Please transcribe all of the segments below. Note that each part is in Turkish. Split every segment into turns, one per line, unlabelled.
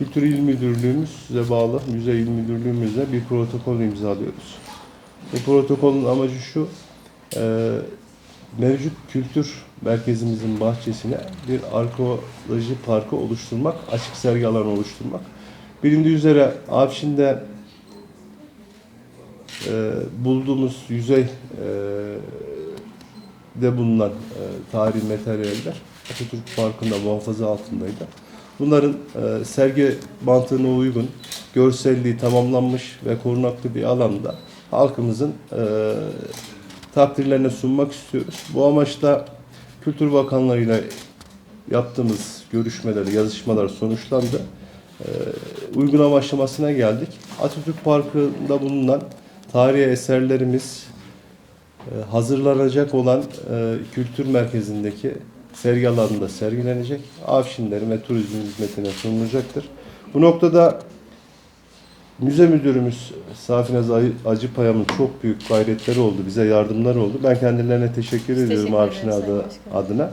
Kültür İl Müdürlüğümüze bağlı Müze İl Müdürlüğümüzle bir protokol imzalıyoruz. Bu protokolün amacı şu, e, mevcut kültür merkezimizin bahçesine bir arkeoloji parkı oluşturmak, açık sergi alanı oluşturmak. Bilindiği üzere Afşin'de e, bulduğumuz yüzey e, de bulunan e, tarihi materyaller Atatürk Parkı'nda muhafaza altındaydı. Bunların e, sergi mantığına uygun, görselliği tamamlanmış ve korunaklı bir alanda halkımızın e, takdirlerine sunmak istiyoruz. Bu amaçla Kültür Bakanlığı ile yaptığımız görüşmeler, yazışmalar sonuçlandı. E, uygulama aşamasına geldik. Atatürk Parkı'nda bulunan tarihi eserlerimiz, e, hazırlanacak olan e, kültür merkezindeki sergi alanında sergilenecek. Afşinlerin ve turizm hizmetine sunulacaktır. Bu noktada müze müdürümüz Safinaz Ay- Acıpayam'ın çok büyük gayretleri oldu, bize yardımları oldu. Ben kendilerine teşekkür ediyorum
teşekkür
Afşin adı, adına.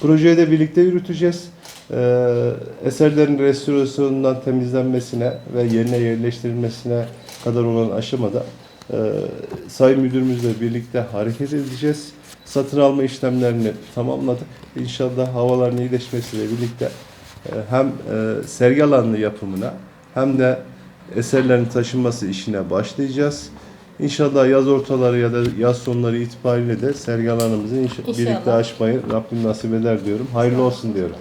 Projeyi de birlikte yürüteceğiz. Ee, eserlerin restorasyonundan temizlenmesine ve yerine yerleştirilmesine kadar olan aşamada e, Sayın Müdürümüzle birlikte hareket edeceğiz. Satın alma işlemlerini tamamladık. İnşallah havaların iyileşmesiyle birlikte e, hem e, sergi alanı yapımına hem de eserlerin taşınması işine başlayacağız. İnşallah yaz ortaları ya da yaz sonları itibariyle de sergi alanımızı inşa- birlikte açmayı Rabbim nasip eder diyorum. Hayırlı olsun diyorum.